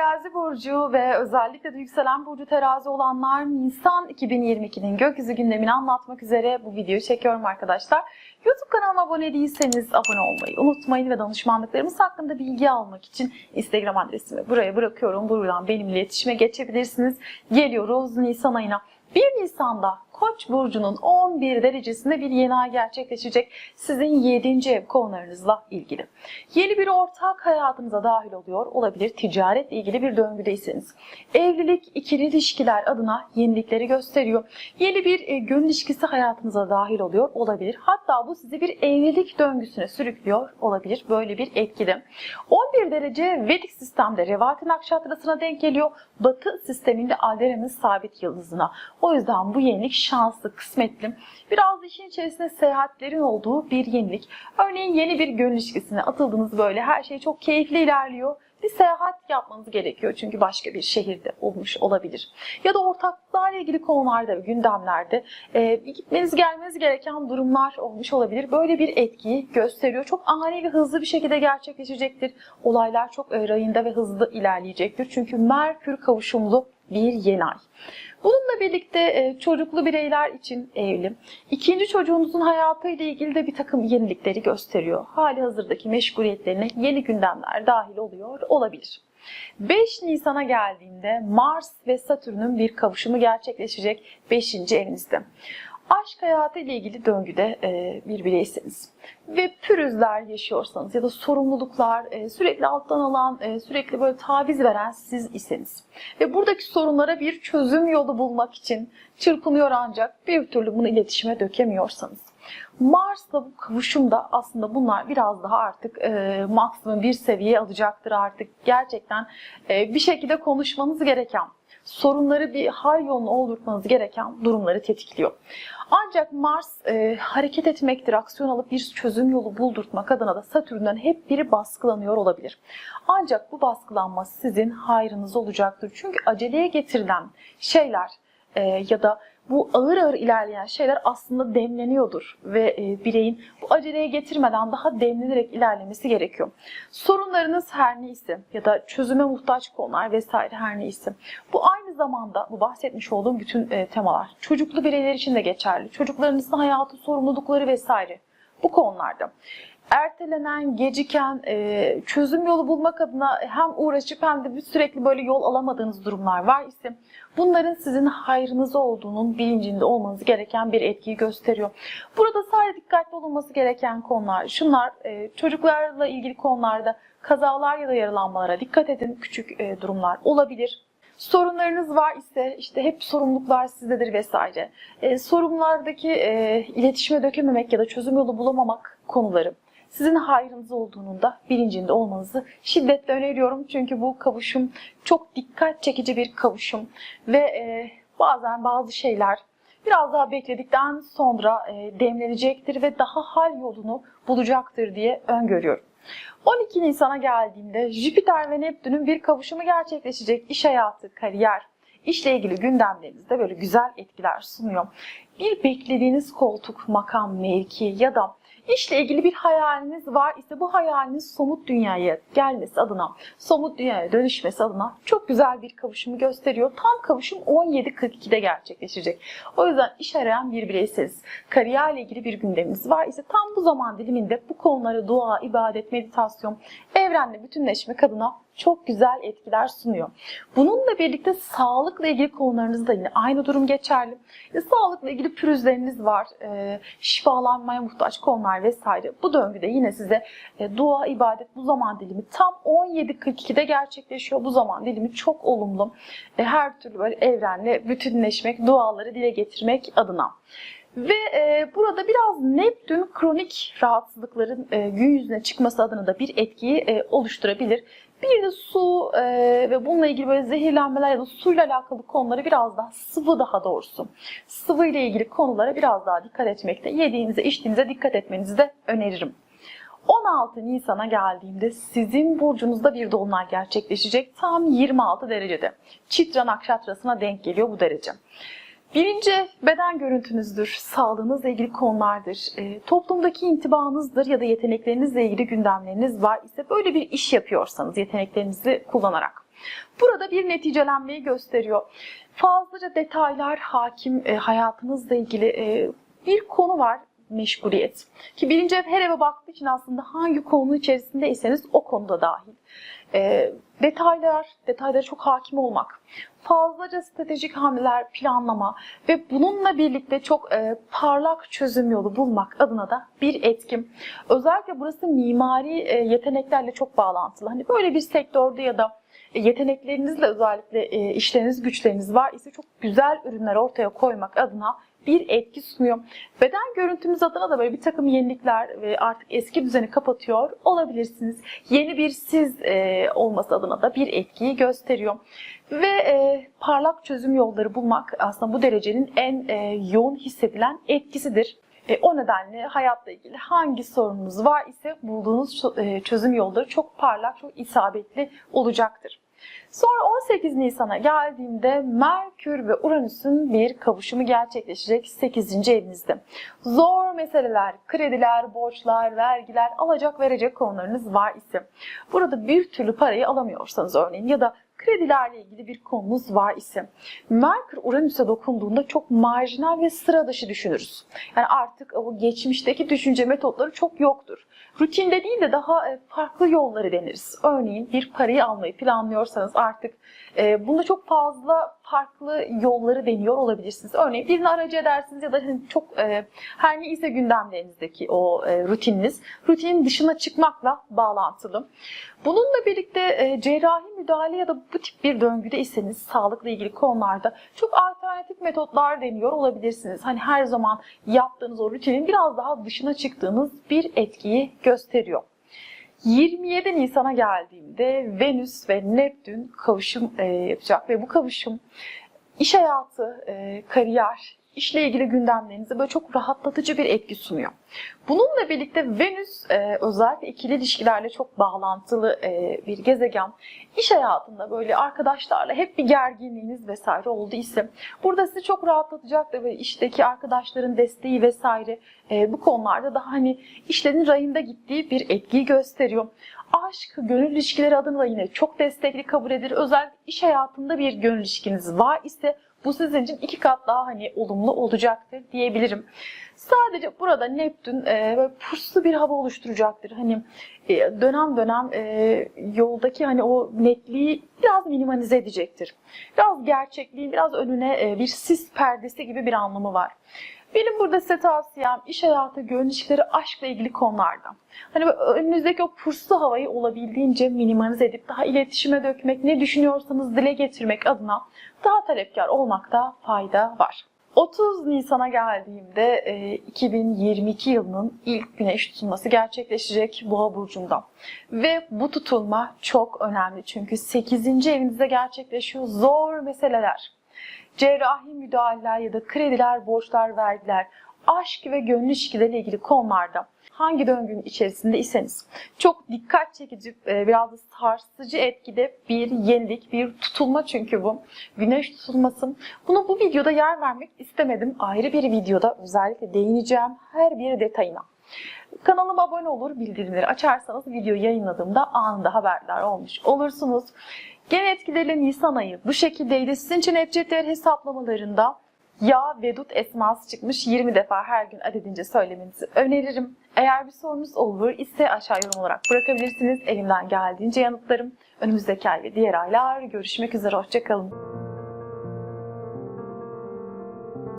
Terazi burcu ve özellikle de yükselen burcu terazi olanlar Nisan 2022'nin gökyüzü gündemini anlatmak üzere bu videoyu çekiyorum arkadaşlar. YouTube kanalıma abone değilseniz abone olmayı unutmayın ve danışmanlıklarımız hakkında bilgi almak için Instagram adresimi buraya bırakıyorum. Buradan benimle iletişime geçebilirsiniz. Geliyoruz Nisan ayına. 1 Nisan'da Koç burcunun 11 derecesinde bir yeni ay gerçekleşecek. Sizin 7. ev konularınızla ilgili. Yeni bir ortak hayatınıza dahil oluyor olabilir. Ticaretle ilgili bir döngüdeyseniz. Evlilik, ikili ilişkiler adına yenilikleri gösteriyor. Yeni bir e, ilişkisi hayatınıza dahil oluyor olabilir. Hatta bu sizi bir evlilik döngüsüne sürüklüyor olabilir. Böyle bir etkide. 11 derece Vedik sistemde Revati Nakşatrası'na denk geliyor. Batı sisteminde Alderan'ın sabit yıldızına. O yüzden bu yenilik şanslı, kısmetli. Biraz işin içerisinde seyahatlerin olduğu bir yenilik. Örneğin yeni bir gönül ilişkisine atıldınız böyle her şey çok keyifli ilerliyor. Bir seyahat yapmanız gerekiyor çünkü başka bir şehirde olmuş olabilir. Ya da ortaklıklarla ilgili konularda gündemlerde e, gitmeniz gelmeniz gereken durumlar olmuş olabilir. Böyle bir etkiyi gösteriyor. Çok ani ve hızlı bir şekilde gerçekleşecektir. Olaylar çok e, rayında ve hızlı ilerleyecektir. Çünkü Merkür kavuşumlu bir yeni ay. Bununla birlikte e, çocuklu bireyler için evli. İkinci çocuğunuzun hayatıyla ilgili de bir takım yenilikleri gösteriyor. Hali hazırdaki meşguliyetlerine yeni gündemler dahil oluyor olabilir. 5 Nisan'a geldiğinde Mars ve Satürn'ün bir kavuşumu gerçekleşecek 5. evinizde. Aşk hayatı ile ilgili döngüde e, bir bireyseniz ve pürüzler yaşıyorsanız ya da sorumluluklar e, sürekli alttan alan, e, sürekli böyle taviz veren siz iseniz ve buradaki sorunlara bir çözüm yolu bulmak için çırpınıyor ancak bir türlü bunu iletişime dökemiyorsanız Mars'la bu kavuşumda aslında bunlar biraz daha artık e, maksimum bir seviyeye alacaktır artık. Gerçekten e, bir şekilde konuşmanız gereken, sorunları bir hal yoluna oldurtmanız gereken durumları tetikliyor. Ancak Mars e, hareket etmektir, aksiyon alıp bir çözüm yolu buldurtmak adına da Satürn'den hep biri baskılanıyor olabilir. Ancak bu baskılanma sizin hayrınız olacaktır. Çünkü aceleye getirilen şeyler e, ya da bu ağır ağır ilerleyen şeyler aslında demleniyordur ve e, bireyin bu aceleye getirmeden daha demlenerek ilerlemesi gerekiyor. Sorunlarınız her neyse ya da çözüme muhtaç konular vesaire her neyse. Bu aynı zamanda bu bahsetmiş olduğum bütün e, temalar çocuklu bireyler için de geçerli. Çocuklarınızın hayatı, sorumlulukları vesaire bu konularda ertelenen, geciken, e, çözüm yolu bulmak adına hem uğraşıp hem de bir sürekli böyle yol alamadığınız durumlar var ise bunların sizin hayrınıza olduğunun bilincinde olmanız gereken bir etkiyi gösteriyor. Burada sadece dikkatli olunması gereken konular şunlar e, çocuklarla ilgili konularda kazalar ya da yaralanmalara dikkat edin. Küçük e, durumlar olabilir. Sorunlarınız var ise işte hep sorumluluklar sizdedir vesaire. E, sorunlardaki e, iletişime dökememek ya da çözüm yolu bulamamak konuları sizin hayrınız olduğunun da bilincinde olmanızı şiddetle öneriyorum. Çünkü bu kavuşum çok dikkat çekici bir kavuşum ve e, bazen bazı şeyler biraz daha bekledikten sonra e, demlenecektir ve daha hal yolunu bulacaktır diye öngörüyorum. 12 Nisan'a geldiğimde Jüpiter ve Neptün'ün bir kavuşumu gerçekleşecek iş hayatı, kariyer, işle ilgili gündemlerinizde böyle güzel etkiler sunuyor. Bir beklediğiniz koltuk, makam, mevki ya da İşle ilgili bir hayaliniz var ise bu hayaliniz somut dünyaya gelmesi adına, somut dünyaya dönüşmesi adına çok güzel bir kavuşumu gösteriyor. Tam kavuşum 17.42'de gerçekleşecek. O yüzden iş arayan bir bireyseniz, kariyerle ilgili bir gündeminiz var ise tam bu zaman diliminde bu konuları dua, ibadet, meditasyon, evrenle bütünleşmek adına çok güzel etkiler sunuyor. Bununla birlikte sağlıkla ilgili konularınızda da yine aynı durum geçerli. E, sağlıkla ilgili pürüzleriniz var, e, şifalanmaya muhtaç konular vesaire. Bu döngüde yine size e, dua, ibadet bu zaman dilimi tam 17.42'de gerçekleşiyor. Bu zaman dilimi çok olumlu. E, her türlü böyle evrenle bütünleşmek, duaları dile getirmek adına. Ve e, burada biraz Neptün kronik rahatsızlıkların e, gün yüzüne çıkması adına da bir etkiyi e, oluşturabilir. Bir de su e, ve bununla ilgili böyle zehirlenmeler ya da suyla alakalı konuları biraz daha sıvı daha doğrusu. Sıvı ile ilgili konulara biraz daha dikkat etmekte, yediğinize, içtiğinize dikkat etmenizi de öneririm. 16 Nisan'a geldiğimde sizin burcunuzda bir dolunay gerçekleşecek. Tam 26 derecede. Çitra Nakşatrası'na denk geliyor bu derece. Birinci beden görüntünüzdür, sağlığınızla ilgili konulardır, e, toplumdaki intibanızdır ya da yeteneklerinizle ilgili gündemleriniz var ise böyle bir iş yapıyorsanız yeteneklerinizi kullanarak. Burada bir neticelenmeyi gösteriyor. Fazlaca detaylar hakim e, hayatınızla ilgili e, bir konu var meşguliyet. Ki birinci ev her eve baktığı için aslında hangi konu içerisindeyseniz o konuda dahil. E, detaylar, detaylara çok hakim olmak, fazlaca stratejik hamleler planlama ve bununla birlikte çok e, parlak çözüm yolu bulmak adına da bir etkim. Özellikle burası mimari e, yeteneklerle çok bağlantılı. Hani böyle bir sektörde ya da e, yeteneklerinizle özellikle e, işleriniz, güçleriniz var ise çok güzel ürünler ortaya koymak adına bir etki sunuyor. Beden görüntümüz adına da böyle bir takım yenilikler ve artık eski düzeni kapatıyor olabilirsiniz. Yeni bir siz e, olması adına da bir etkiyi gösteriyor. Ve e, parlak çözüm yolları bulmak aslında bu derecenin en e, yoğun hissedilen etkisidir. E, o nedenle hayatla ilgili hangi sorununuz var ise bulduğunuz e, çözüm yolları çok parlak, çok isabetli olacaktır. Sonra 18 Nisan'a geldiğimde Merkür ve Uranüs'ün bir kavuşumu gerçekleşecek 8. evinizde. Zor meseleler, krediler, borçlar, vergiler, alacak verecek konularınız var ise burada bir türlü parayı alamıyorsanız örneğin ya da kredilerle ilgili bir konunuz var ise Merkür Uranüs'e dokunduğunda çok marjinal ve sıra dışı düşünürüz. Yani artık o geçmişteki düşünce metotları çok yoktur. Rutinde değil de daha e, farklı yolları deneriz. Örneğin bir parayı almayı planlıyorsanız artık e, bunda çok fazla farklı yolları deniyor olabilirsiniz. Örneğin birini aracı edersiniz ya da hani çok e, her neyse gündemlerinizdeki o rutininiz rutinin dışına çıkmakla bağlantılı. Bununla birlikte cerrahi müdahale ya da bu tip bir döngüdeyseniz sağlıkla ilgili konularda çok alternatif metotlar deniyor olabilirsiniz. Hani her zaman yaptığınız o rutinin biraz daha dışına çıktığınız bir etkiyi gösteriyor. 27 Nisan'a geldiğimde Venüs ve Neptün kavuşum e, yapacak ve bu kavuşum iş hayatı, e, kariyer, işle ilgili gündemlerinize böyle çok rahatlatıcı bir etki sunuyor. Bununla birlikte Venüs e, özellikle ikili ilişkilerle çok bağlantılı e, bir gezegen. İş hayatında böyle arkadaşlarla hep bir gerginliğiniz vesaire oldu ise burada sizi çok rahatlatacaktır ve işteki arkadaşların desteği vesaire e, bu konularda daha hani işlerin rayında gittiği bir etkiyi gösteriyor. Aşk, gönül ilişkileri adına da yine çok destekli kabul edilir. Özellikle iş hayatında bir gönül ilişkiniz var ise bu sizin için iki kat daha hani olumlu olacaktır diyebilirim. Sadece burada Neptün e, böyle puslu bir hava oluşturacaktır. Hani e, dönem dönem e, yoldaki hani o netliği biraz minimalize edecektir. Biraz gerçekliğin biraz önüne e, bir sis perdesi gibi bir anlamı var. Benim burada size tavsiyem iş hayatı, gönül ilişkileri, aşkla ilgili konularda. Hani önünüzdeki o puslu havayı olabildiğince minimalize edip daha iletişime dökmek, ne düşünüyorsanız dile getirmek adına daha talepkar olmakta fayda var. 30 Nisan'a geldiğimde e, 2022 yılının ilk güneş tutulması gerçekleşecek Boğa burcunda. Ve bu tutulma çok önemli çünkü 8. evinizde gerçekleşiyor zor meseleler. Cerrahi müdahaleler ya da krediler, borçlar, vergiler, aşk ve gönül ilişkileriyle ilgili konularda hangi döngünün içerisinde iseniz çok dikkat çekici, e, biraz da sarsıcı etkide bir yenilik, bir tutulma çünkü bu. Güneş tutulması. Buna bu videoda yer vermek istemedim. Ayrı bir videoda özellikle değineceğim her bir detayına. Kanalıma abone olur, bildirimleri açarsanız video yayınladığımda anında haberdar olmuş olursunuz. Gen etkileriyle Nisan ayı bu şekildeydi. Sizin için Ebcedler hesaplamalarında ya Vedut esması çıkmış 20 defa her gün adedince söylemenizi öneririm. Eğer bir sorunuz olur ise aşağı yorum olarak bırakabilirsiniz. Elimden geldiğince yanıtlarım. Önümüzdeki ay ve diğer aylar görüşmek üzere. Hoşçakalın.